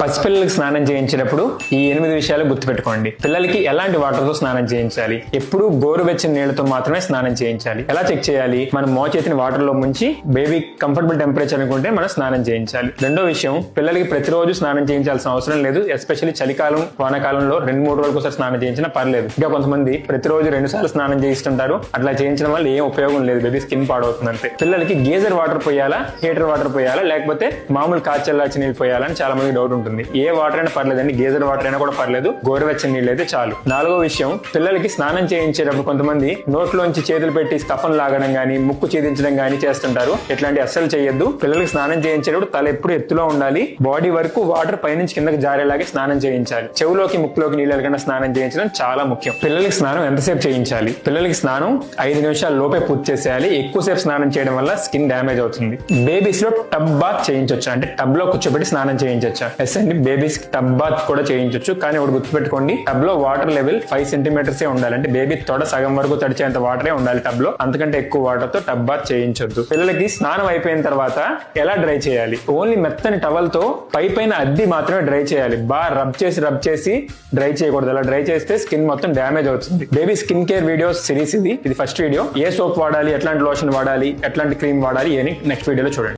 పసిపిల్లలకు స్నానం చేయించేటప్పుడు ఈ ఎనిమిది విషయాలు గుర్తుపెట్టుకోండి. పిల్లలకి ఎలాంటి వాటర్తో స్నానం చేయించాలి? ఎప్పుడు గోరువెచ్చని నీళ్ళతో మాత్రమే స్నానం చేయించాలి. ఎలా చెక్ చేయాలి? మనం మోచేతిని వాటర్లో ముంచి బేబీ కంఫర్టబుల్ టెంపరేచర్ అనుకుంటే మనం స్నానం చేయించాలి. రెండో విషయం పిల్లలకి ప్రతిరోజు స్నానం చేయించాల్సిన అవసరం లేదు. ఎస్పెషల్లీ చలికాలం వానాకాలంలో రెండు మూడు రోజులకు ఒకసారి స్నానం చేయించినా పర్లేదు. ఇంకా కొంతమంది ప్రతిరోజు రెండు సార్లు స్నానం చేయిస్తుంటారు. అట్లా చేయించడం వల్ల ఏం ఉపయోగం లేదు. బేబీ స్కిన్ పాడవుతుంది అంతే. పిల్లలకి గీజర్ వాటర్ పోయాలా? హీటర్ వాటర్ పోయాలా? లేకపోతే మామూలు కాచెల్లాచి నీళ్ళు పోయాలని చాలా మంది డౌట్ ఉంటుంది. ఏ వాటర్ అయినా పర్లేదండి గీజర్ వాటర్ అయినా కూడా పర్లేదు. గోరువెచ్చని నీళ్ళు అయితే చాలు. నాలుగో విషయం పిల్లలకి స్నానం చేయించేటప్పుడు కొంతమంది నోట్లోంచి చేతులు పెట్టి స్కఫం లాగడం గానీ ముక్కు ఛేదించడం గానీ చేస్తుంటారు. ఇట్లాంటి అస్సలు చేయొద్దు. పిల్లలకి స్నానం చేయించేటప్పుడు తల ఎప్పుడు ఎత్తులో ఉండాలి. బాడీ వరకు వాటర్ పైనుంచి కిందకి జారేలాగే స్నానం చేయించాలి. చెవులోకి ముక్కులోకి నీళ్ళు వెళ్ళకుండా స్నానం చేయించడం చాలా ముఖ్యం. పిల్లలకి స్నానం ఎంతసేపు చేయించాలి? పిల్లలకి స్నానం ఐదు నిమిషాల లోపే పూర్తి చేసేయాలి. ఎక్కువసేపు స్నానం చేయడం వల్ల స్కిన్ డ్యామేజ్ అవుతుంది. బేబీస్లో టబ్ బాత్ చేయించవచ్చు అంటే టబ్లో కూర్చోబెట్టి స్నానం చేయించవచ్చు ఎస్ అండి బేబీస్ టబ్ బాత్ కూడా చేయించవచ్చు కానీ ఒకటి గుర్తుపెట్టుకోండి టబ్లో వాటర్ లెవెల్ ఫైవ్ సెంటీమీటర్స్ ఉండాలి. అంటే బేబీ తొడ సగం వరకు తడిచేంత వాటరే ఉండాలి టబ్లో అంతకంటే ఎక్కువ వాటర్తో టబ్ బాత్ చేయించొద్దు. పిల్లలకి స్నానం అయిపోయిన తర్వాత ఎలా డ్రై చేయాలి? ఓన్లీ మెత్తని టవల్తో పై పైన అద్ది మాత్రమే డ్రై చేయాలి. బాగా రబ్ చేసి రబ్ చేసి డ్రై చేయకూడదు. అలా డ్రై చేస్తే స్కిన్ మొత్తం డ్యామేజ్ అవుతుంది. Baby skin care videos series ఇది. ఇది ఫస్ట్ వీడియో. ఏ సోప్ వాడాలి? ఎట్లాంటి లోషన్ వాడాలి? ఎట్లాంటి క్రీమ్ వాడాలి? అని నెక్స్ట్ వీడియోలో చూడండి.